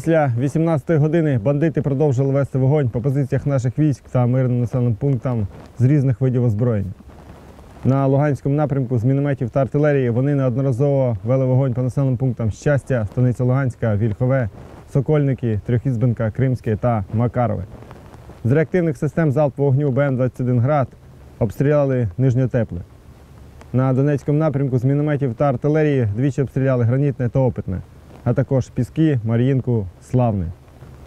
Після 18 години бандити продовжили вести вогонь по позиціях наших військ та мирним населеним пунктам з різних видів озброєння. На Луганському напрямку з мінометів та артилерії вони неодноразово вели вогонь по населеним пунктам Щастя, Станиця Луганська, Вільхове, Сокольники, Трьохізбенка, Кримське та Макарове. З реактивних систем залпового вогню БМ-21 град обстріляли Нижньотепле. На Донецькому напрямку з мінометів та артилерії двічі обстріляли гранітне та опитне, а також Піски, Мар'їнку, Славне.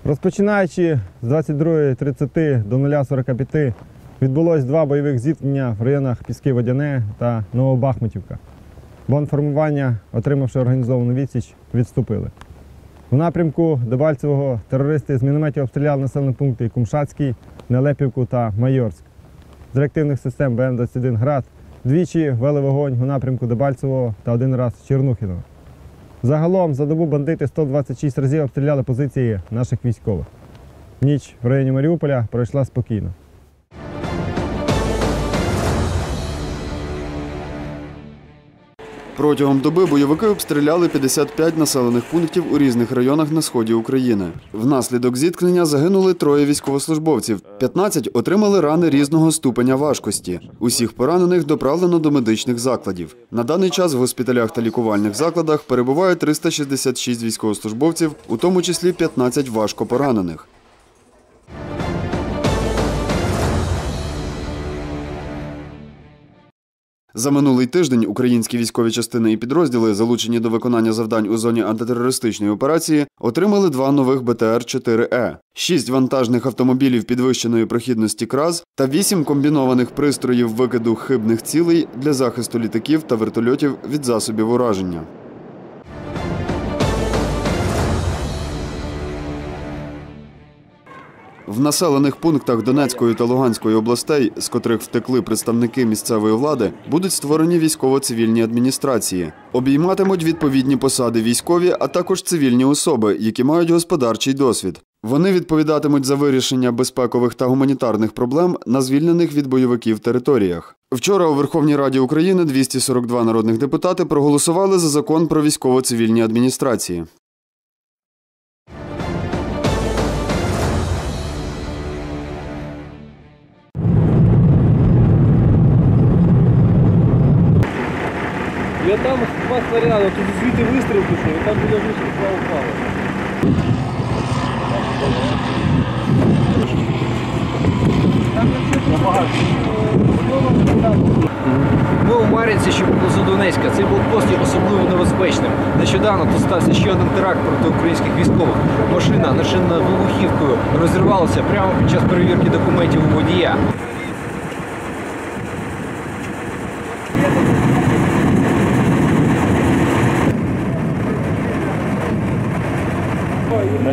Розпочинаючи з 22.30 до 0.45 відбулось два бойових зіткнення в районах Піски Водяне та Новобахмутівка. Бонформування, отримавши організовану відсіч, відступили. У напрямку Дебальцевого терористи з мінометів обстріляли населені пункти Кумшацький, Нелепівку та Майорськ. З реактивних систем БМ-21 «Град» двічі вели вогонь у напрямку Дебальцевого та один раз Чернухіного. Загалом за добу бандити 126 разів обстріляли позиції наших військових. Ніч в районі Маріуполя пройшла спокійно. Протягом доби бойовики обстріляли 55 населених пунктів у різних районах на сході України. Внаслідок зіткнення загинули троє військовослужбовців. 15 отримали рани різного ступеня важкості. Усіх поранених доправлено до медичних закладів. На даний час в госпіталях та лікувальних закладах перебувають 366 військовослужбовців, у тому числі 15 важко поранених. За минулий тиждень українські військові частини і підрозділи, залучені до виконання завдань у зоні антитерористичної операції, отримали два нових БТР-4Е, шість вантажних автомобілів підвищеної прохідності КРАЗ та вісім комбінованих пристроїв викиду хибних цілей для захисту літаків та вертольотів від засобів ураження. В населених пунктах Донецької та Луганської областей, з котрих втекли представники місцевої влади, будуть створені військово-цивільні адміністрації. Обійматимуть відповідні посади військові, а також цивільні особи, які мають господарчий досвід. Вони відповідатимуть за вирішення безпекових та гуманітарних проблем на звільнених від бойовиків територіях. Вчора у Верховній Раді України 242 народних депутати проголосували за закон про військово-цивільні адміністрації. Я там два снаряди, тут звідти вистріл пішов, і там біля вишки два упали. Ми у Мар'їнці, що поблизу Донецька. Цей блокпост є особливо небезпечним. Нещодавно тут стався ще один теракт проти українських військових. Машина, начинена вибухівкою, розірвалася прямо під час перевірки документів у водія.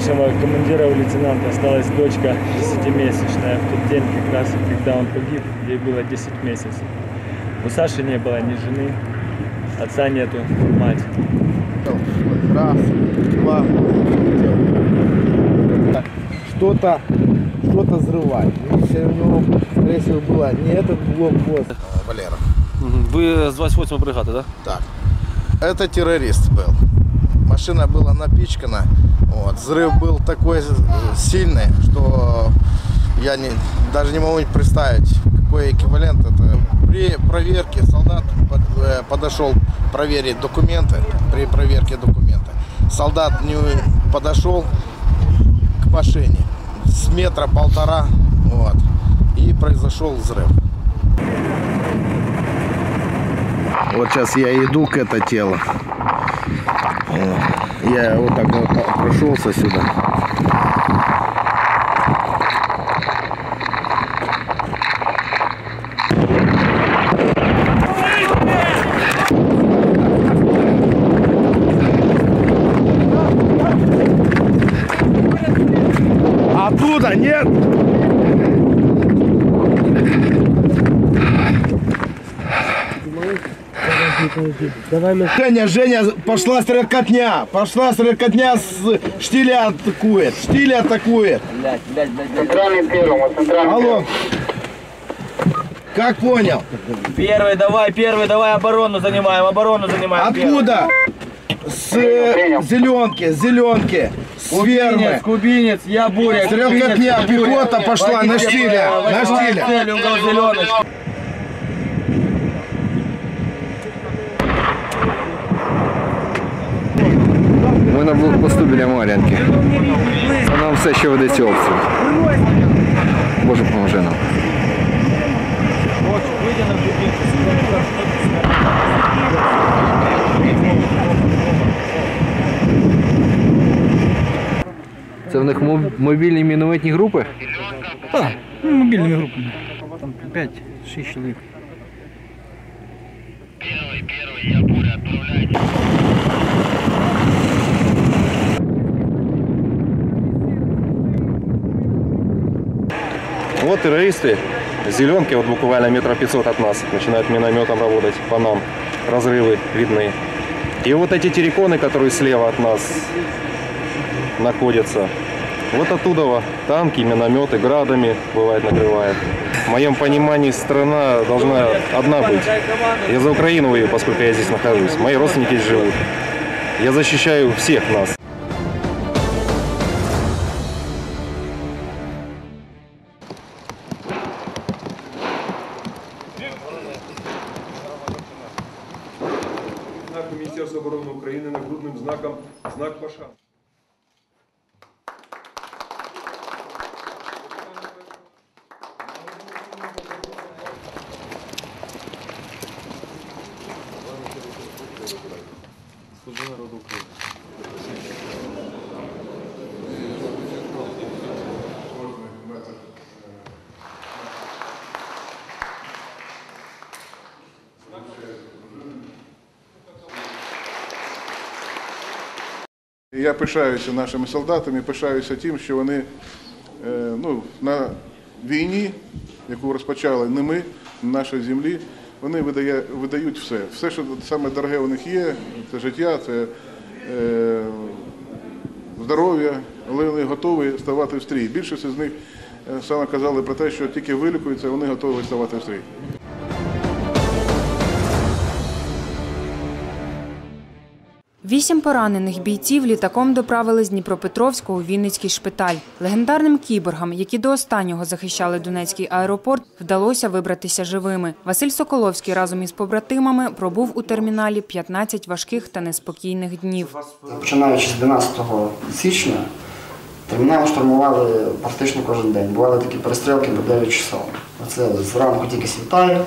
Нашего командира у лейтенанта осталась дочка 10-месячная. В тот день, как раз, когда он погиб, ей было 10 месяцев. У Саши не было ни жены, отца нету, мать. Раз, два, что-то что-то взрывать. Если у него, скорее всего, была не этот блокпост. Валера. Ви з 28 бригади, так? Так. Это террорист был. Машина была напичкана. Вот. Взрыв был такой э, сильный, что я не, даже не могу представить, какой эквивалент это. При проверке солдат э, подошел проверить документы, при проверке документа. Солдат не подошел к машине с метра полтора, вот, и произошел взрыв. Вот сейчас я иду к это тело. Вот. Я вот так вот прошелся сюда. Оттуда нет! Женя, Женя, пошла стрелкотня, пошла стрелкотня с штиля атакует, штиля атакует. Алло. Как понял? Первый, давай, первый, давай оборону занимаем, оборону занимаем. Откуда? С э, зеленки, с зеленки. с фермы. кубинец, я буря. Стрелкотня, пехота пошла на штиле, на штиле. Цель, угол зеленый. Ми на блокпосту біля Мар'янки. А нам все ще ведеться обстріл. Боже, поможи нам. Це в них мобільні мінометні групи? Так, ну, мобільними групами. Там 5-6 чоловік. Вот террористы, зеленки, вот буквально метра 500 от нас, начинают минометом работать по нам. Разрывы видны. И вот эти терриконы, которые слева от нас находятся, вот оттуда танки, минометы, градами бывает накрывает. В моем понимании страна должна одна быть. Я за Украину воюю, поскольку я здесь нахожусь. Мои родственники здесь живут. Я защищаю всех нас. выполненный нагрудным знаком знак Паша. Служба народу Украины. Я пишаюся нашими солдатами, пишаюся тим, що вони е, ну, на війні, яку розпочали не ми, на нашій землі, вони видає, видають все. Все, що саме дороге у них є, це життя, це е, здоров'я, але вони готові ставати в стрій. Більшість з них е, саме казали про те, що тільки вилікуються, вони готові ставати в стрій. Вісім поранених бійців літаком доправили з Дніпропетровського у Вінницький шпиталь. Легендарним кіборгам, які до останнього захищали Донецький аеропорт, вдалося вибратися живими. Василь Соколовський разом із побратимами пробув у терміналі 15 важких та неспокійних днів. Починаючи з 12 січня, термінал штурмували практично кожен день. Бували такі перестрілки до 9 часов. Оце зранку тільки світає,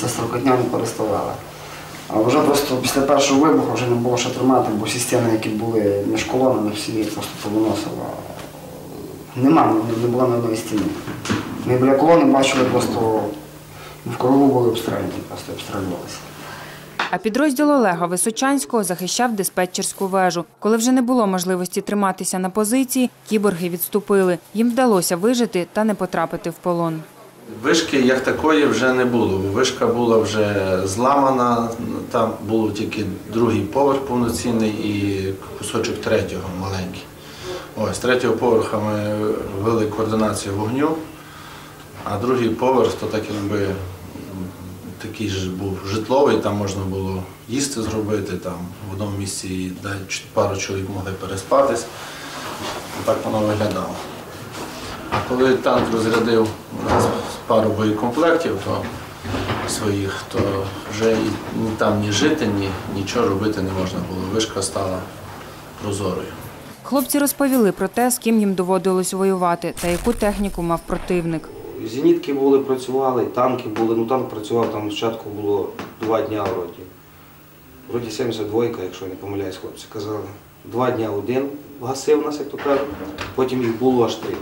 це строкотня не переставали. А вже просто після першого вибуху вже не було що тримати, бо всі стіни, які були між колонами, всі просто повиносило. Нема, не- було ні одної стіни. Ми біля колони бачили просто в кругу були обстріляні, просто обстрілювалися. А підрозділ Олега Височанського захищав диспетчерську вежу. Коли вже не було можливості триматися на позиції, кіборги відступили. Їм вдалося вижити та не потрапити в полон. Вишки як такої вже не було. Вишка була вже зламана, там був тільки другий поверх повноцінний і кусочок третього маленький. Ось, з третього поверха ми ввели координацію вогню, а другий поверх то так якби такий ж був житловий, там можна було їсти зробити, там в одному місці пару чоловік могли переспатись. Так воно виглядало. А коли танк розрядив у нас пару боєкомплектів то своїх, то вже і ні там ні жити, ні нічого робити не можна було. Вишка стала прозорою. Хлопці розповіли про те, з ким їм доводилось воювати та яку техніку мав противник. Зенітки були, працювали, танки були. Ну танк працював, там спочатку було два дня вроді. Вроді 72, якщо я не помиляюсь, хлопці казали. Два дня один гасив нас, як то кажуть, потім їх було аж три.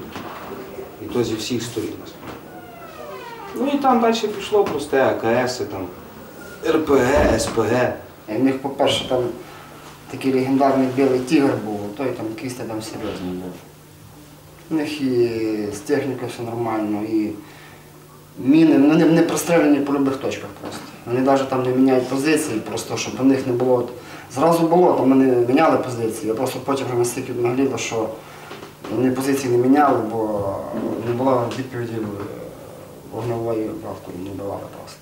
І то зі всіх сторін нас. Ну і там далі пішло просте АКС, там РПГ, СПГ. І в них, по-перше, там такий легендарний білий тігр був, той там якийсь там серйозний був. У них і з технікою все нормально, і міни, ну, вони не прострелені по любих точках просто. Вони навіть там не міняють позиції, просто щоб у них не було. От, зразу було, там вони міняли позиції, а просто потім вже настільки нагліло, що вони позиції не міняли, бо не було відповіді вогневої правки, не давали просто.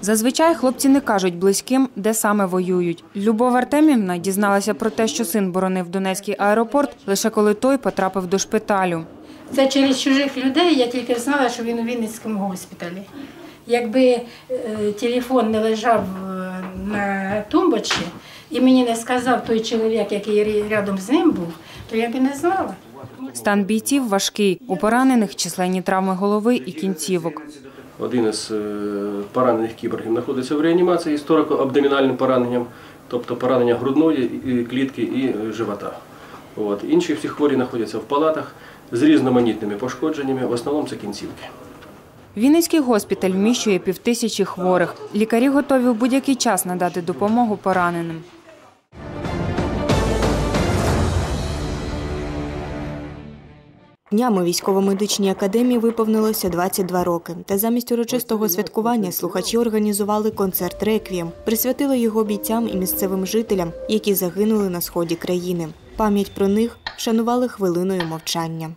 Зазвичай хлопці не кажуть близьким, де саме воюють. Любов Артемівна дізналася про те, що син боронив Донецький аеропорт, лише коли той потрапив до шпиталю. Це через чужих людей я тільки знала, що він у Вінницькому госпіталі. Якби е, телефон не лежав е, на тумбочці і мені не сказав той чоловік, який рядом з ним був, то я б і не знала. Стан бійців важкий. У поранених численні травми голови і кінцівок. Один із е, поранених кіборгів знаходиться в реанімації з тороко-абдомінальним пораненням, тобто поранення грудної клітки і е, живота. От. Інші всі хворі знаходяться в палатах з різноманітними пошкодженнями, в основному це кінцівки. Вінницький госпіталь вміщує півтисячі хворих. Лікарі готові в будь-який час надати допомогу пораненим. Днями військово-медичній академії виповнилося 22 роки. Та замість урочистого святкування слухачі організували концерт реквієм, присвятили його бійцям і місцевим жителям, які загинули на сході країни. Пам'ять про них вшанували хвилиною мовчання.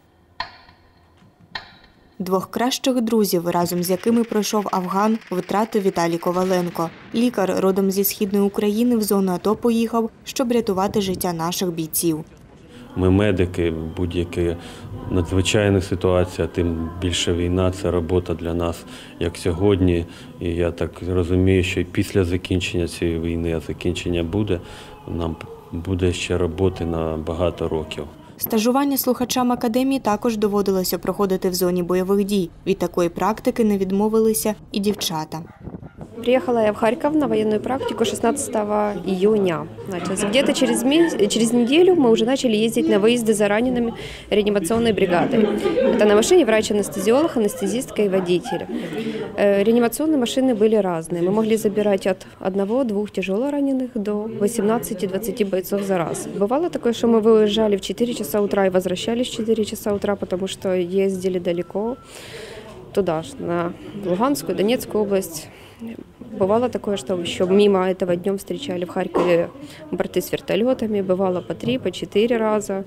Двох кращих друзів, разом з якими пройшов Афган, втратив Віталій Коваленко. Лікар родом зі східної України в зону АТО поїхав, щоб рятувати життя наших бійців. Ми медики, будь-яких надзвичайних ситуаціях, тим більше війна це робота для нас, як сьогодні. І я так розумію, що і після закінчення цієї війни, а закінчення буде, нам буде ще роботи на багато років. Стажування слухачам академії також доводилося проходити в зоні бойових дій. Від такої практики не відмовилися і дівчата. Приехала я в Харьков на военную практику 16 июня. Значит, где-то через, месяц, через неделю мы уже начали ездить на выезды за ранеными реанимационной бригадой. Это на машине врач-анестезиолог, анестезистка и водитель. Э, Реанимационные машины были разные. Мы могли забирать от одного-двух тяжело раненых до 18-20 бойцов за раз. Бывало такое, что мы выезжали в 4 часа утра и возвращались в 4 часа утра, потому что ездили далеко туда, на Луганскую, Донецкую область. Бывало такое, что еще мимо этого днем встречали в Харькове борты с вертолетами. Бывало по три, по четыре раза.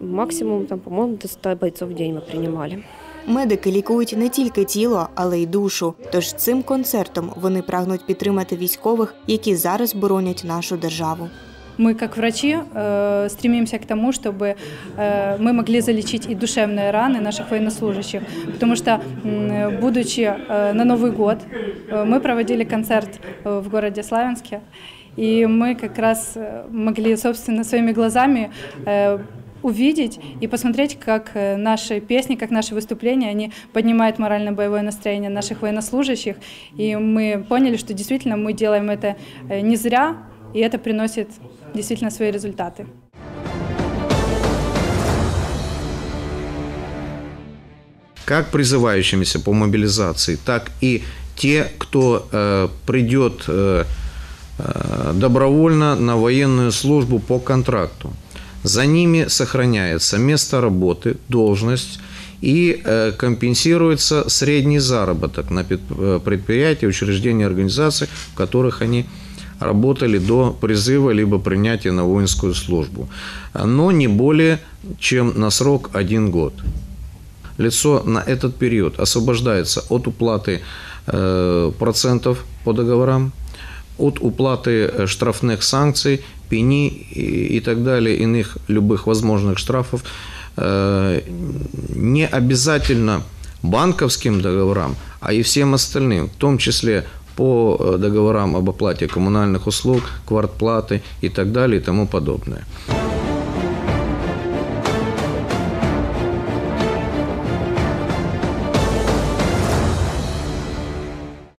Максимум, там, по-моему, до 100 бойцов в день мы принимали. Медики лікують не тільки тіло, але й душу. Тож цим концертом вони прагнуть підтримати військових, які зараз боронять нашу державу. Мы, как врачи, э, стремимся к тому, чтобы э, мы могли залечить и душевные раны наших военнослужащих. Потому что, м, будучи э, на Новый год, э, мы проводили концерт э, в городе Славянске, и мы как раз э, могли, собственно, своими глазами э, увидеть и посмотреть, как э, наши песни, как наши выступления, они поднимают морально-боевое настроение наших военнослужащих. И мы поняли, что действительно мы делаем это э, не зря, и это приносит действительно свои результаты. как призывающимися по мобилизации, так и те, кто э, придет э, э, добровольно на военную службу по контракту. За ними сохраняется место работы, должность и э, компенсируется средний заработок на э, предприятии, учреждения, организации, в которых они работали до призыва либо принятия на воинскую службу, но не более чем на срок один год. Лицо на этот период освобождается от уплаты э, процентов по договорам, от уплаты э, штрафных санкций, пени и, так далее, иных любых возможных штрафов, э, не обязательно банковским договорам, а и всем остальным, в том числе по э, договорам об оплате коммунальных услуг, квартплаты и так далее и тому подобное.